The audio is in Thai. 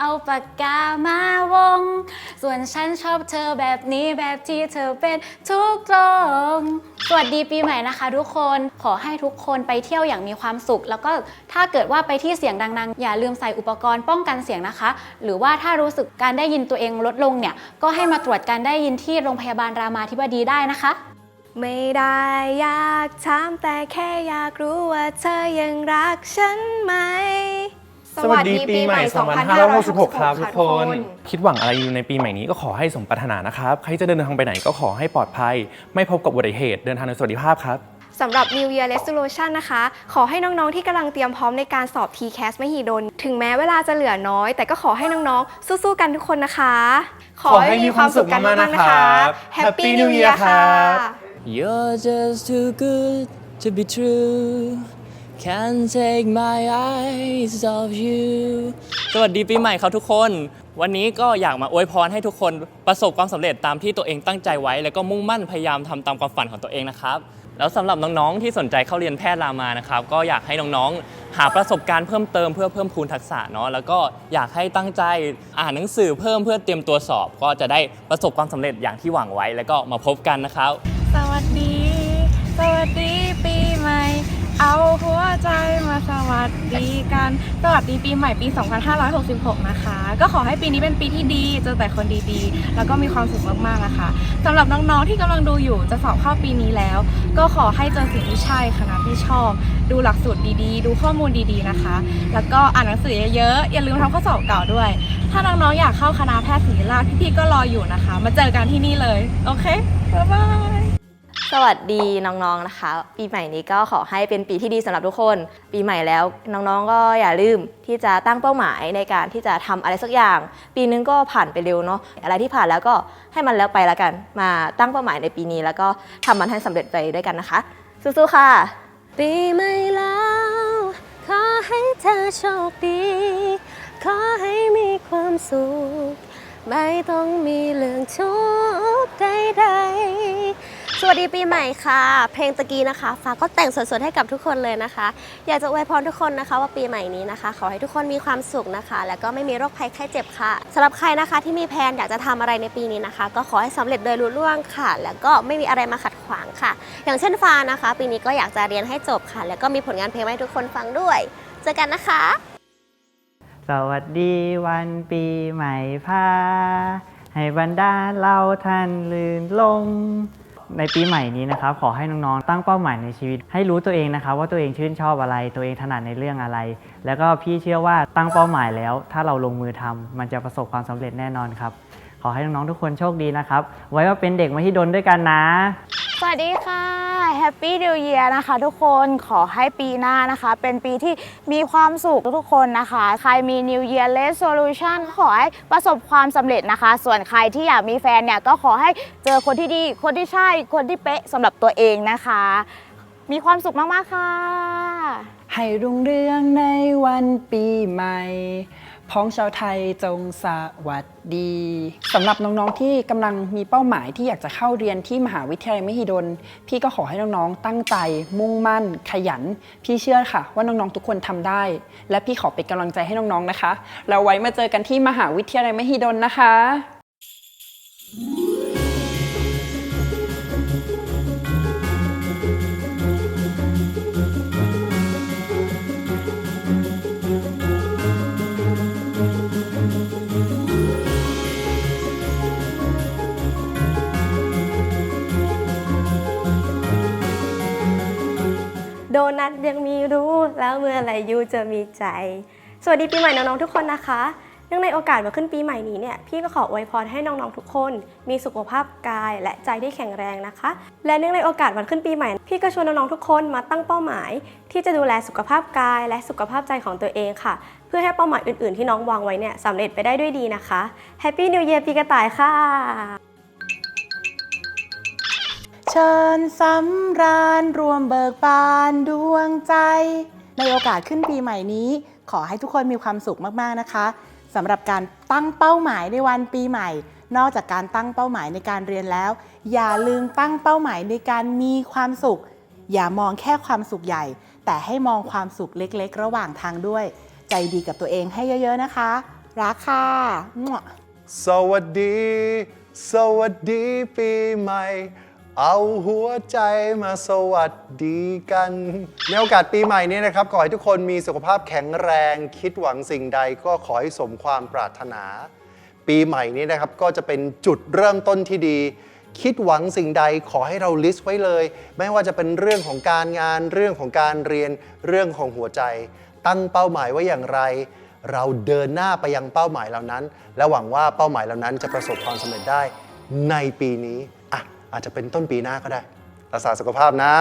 เอาปากกามาวง ส่วนฉันชอบเธอแบบนี้แบบที่เธอเป็นทุกตรงสวัสดีปีใหม่นะคะ ทุกคนขอให้ทุกคนไปเที่ยวอย่างมีความสุข แล้วก็ถ้าเกิดว่าไปที่เสียงดังๆ อย่าลืมใส่อุปกรณ์ป้องกันเสียงนะคะ หรือว่าถ้ารู้สึกการได้ยินตัวเองลดลงเนี่ยก็ให้มาตรวจการได้ยินที่โรงพยาบาลรามาธิบดีได้นะคะ ไม่ได้อยากถามแต่แค่อยากรู้ว่าเธอยังรักฉันไหม สวัสดีปีใหม่ 2566 ครับทุกคน คิดหวังอะไรอยู่ในปีใหม่นี้ก็ขอให้สมปรารถนานะครับ ใครจะเดินทางไปไหนก็ขอให้ปลอดภัย ไม่พบกับอุบัติเหตุ เดินทางโดยสวัสดิภาพครับสำหรับ New Year Resolution นะคะ ขอให้น้องๆ ที่กำลังเตรียมพร้อมในการสอบ TCAS มหิดล ถึงแม้เวลาจะเหลือน้อย แต่ก็ขอให้น้องๆ สู้ๆ กันทุกคนนะคะ ขอให้มีความสุขมากๆนะครับ Happy New Year ครับ You're just too good to be true. Can't take my eyes off you. สวัสดีปีใหม่ครับทุกคน วันนี้ก็อยากมาอวยพรให้ทุกคนประสบความสำเร็จตามที่ตัวเองตั้งใจไว้ แล้วก็มุ่งมั่นพยายามทำตามความฝันของตัวเองนะครับ แล้วสำหรับน้องๆที่สนใจเข้าเรียนแพทย์รามานะครับ ก็อยากให้น้องๆ หาประสบการณ์เพิ่มเติมเพื่อเพิ่มพูนทักษะเนาะแล้วก็อยากให้ตั้งใจอ่านหนังสือเพิ่มเพื่อเตรียมตัวสอบ ก็จะได้ประสบความสำเร็จอย่างที่หวังไว้ แล้วก็มาพบกันนะครับ สวัสดี สวัสดี สวัสดีกันสวัสดีปีใหม่ปี 2566 นะคะ ก็ขอให้ปีนี้เป็นปีที่ดี เจอแต่คนดีๆ แล้วก็มีความสุขมากๆนะคะสำหรับน้องๆที่กำลังดูอยู่จะสอบเข้าปีนี้แล้ว ก็ขอให้เจอสิ่งที่ใช่คณะที่ชอบ ดูหลักสูตรดีๆ ดูข้อมูลดีๆนะคะ แล้วก็อ่านหนังสือเยอะๆอย่าลืมทำข้อสอบเก่าด้วย ถ้าน้องๆอยากเข้าคณะแพทย์ศิริราชพี่ๆก็รออยู่นะคะ มาเจอกันที่นี่เลยโอเคบ๊ายบาย สวัสดีน้องๆนะคะ ปีใหม่นี้ก็ขอให้เป็นปีที่ดีสำหรับทุกคน ปีใหม่แล้วน้องๆ ก็อย่าลืมที่จะตั้งเป้าหมายในการที่จะทำอะไรสักอย่าง ปีนึงก็ผ่านไปเร็วเนาะอะไรที่ผ่านแล้วก็ให้มันแล้วไปแล้วกัน มาตั้งเป้าหมายในปีนี้ แล้วก็ทำมันให้สำเร็จไปด้วยกันนะคะสู้ๆค่ะ ปีใหม่แล้วขอให้เธอโชคดี ขอให้มีความสุข ไม่ต้องมีเรื่องทุกข์ใดๆ สวัสดีปีใหม่ค่ะ เพลงตะกี้นะคะฟ้าก็แต่งสดๆให้กับทุกคนเลยนะคะ อยากจะอวยพรทุกคนนะคะ ว่าปีใหม่นี้นะคะ ขอให้ทุกคนมีความสุขนะคะ แล้วก็ไม่มีโรคภัยไข้เจ็บค่ะสำหรับใครนะคะที่มีแพลนอยากจะทำอะไรในปีนี้นะคะ ก็ขอให้สำเร็จโดยรุ่ล่วงค่ะ แล้วก็ไม่มีอะไรมาขัดขวางค่ะ อย่างเช่นฟ้านะคะ ปีนี้ก็อยากจะเรียนให้จบค่ะ แล้วก็มีผลงานเพลงให้ทุกคนฟังด้วย เจอกันนะคะ สวัสดีวันปีใหม่พาให้บรรดาเราท่านลื่นลม ในปีใหม่นี้นะครับขอให้น้องๆตั้งเป้าหมายในชีวิต ให้รู้ตัวเองนะครับว่าตัวเองชื่นชอบอะไร ตัวเองถนัดในเรื่องอะไร แล้วก็พี่เชื่อว่าตั้งเป้าหมายแล้ว ถ้าเราลงมือทำมันจะประสบความสำเร็จแน่นอนครับขอให้น้องๆทุกคนโชคดีนะครับ ไว้ว่าเป็นเด็กมหิดลด้วยกันนะ สวัสดีค่ะ Happy New Year นะคะทุกคนขอให้ปีหน้านะคะ เป็นปีที่มีความสุขทุกๆคนนะคะ ใครมี New Year Resolution ขอให้ประสบความสำเร็จนะคะ ส่วนใครที่อยากมีแฟนเนี่ย ก็ขอให้เจอคนที่ดี คนที่ใช่ คนที่เป๊ะสำหรับตัวเองนะคะ มีความสุขมาก ๆ ค่ะ ให้รุ่งเรืองในวันปีใหม่ พ้องชาวไทยจงสวัสดีสำหรับน้องๆที่กำลังมีเป้าหมายที่อยากจะเข้าเรียนที่มหาวิทยาลัยมหิดล พี่ก็ขอให้น้องๆ ตั้งใจ มุ่งมั่น ขยัน พี่เชื่อค่ะ ว่าน้องๆทุกคนทำได้ และพี่ขอเป็นกำลังใจให้น้องๆนะคะ เราไว้มาเจอกันที่มหาวิทยาลัยมหิดลนะคะ แล้วเมื่อไรยูจะมีใจ สวัสดีปีใหม่น้องๆทุกคนนะคะเนื่องในโอกาสมาขึ้นปีใหม่นี้เนี่ยพี่ก็ขออวยพรให้น้องๆทุกคน มีสุขภาพกายและใจที่แข็งแรงนะคะ และเนื่องในโอกาสวันขึ้นปีใหม่ พี่ก็ชวนน้องๆทุกคนมาตั้งเป้าหมาย ที่จะดูแลสุขภาพกายและสุขภาพใจของตัวเองค่ะ เพื่อให้เป้าหมายอื่นๆ ที่น้องวางไว้เนี่ยสำเร็จไปได้ด้วยดีนะคะ Happy New Year ปีกระต่ายค่ะเชิญสำราญรวมเบิกบานดวงใจ ในโอกาสขึ้นปีใหม่นี้ ขอให้ทุกคนมีความสุขมากๆนะคะสำหรับการตั้งเป้าหมายในวันปีใหม่ นอกจากการตั้งเป้าหมายในการเรียนแล้ว อย่าลืมตั้งเป้าหมายในการมีความสุข อย่ามองแค่ความสุขใหญ่ แต่ให้มองความสุขเล็กๆ ระหว่างทางด้วย ใจดีกับตัวเองให้เยอะๆนะคะ รักค่ะสวัสดี สวัสดีปีใหม่ เอาหัวใจมาสวัสดีกัน ในโอกาสปีใหม่นี้นะครับ ขอให้ทุกคนมีสุขภาพแข็งแรง คิดหวังสิ่งใดก็ขอให้สมความปรารถนา ปีใหม่นี้นะครับก็จะเป็นจุดเริ่มต้นที่ดี คิดหวังสิ่งใดขอให้เราลิสต์ไว้เลย ไม่ว่าจะเป็นเรื่องของการงาน เรื่องของการเรียน เรื่องของหัวใจ ตั้งเป้าหมายไว้อย่างไร เราเดินหน้าไปยังเป้าหมายเหล่านั้น และหวังว่าเป้าหมายเหล่านั้นจะประสบความสำเร็จได้ในปีนี้ อาจจะเป็นต้นปีหน้าก็ได้รักษาสุขภาพนะ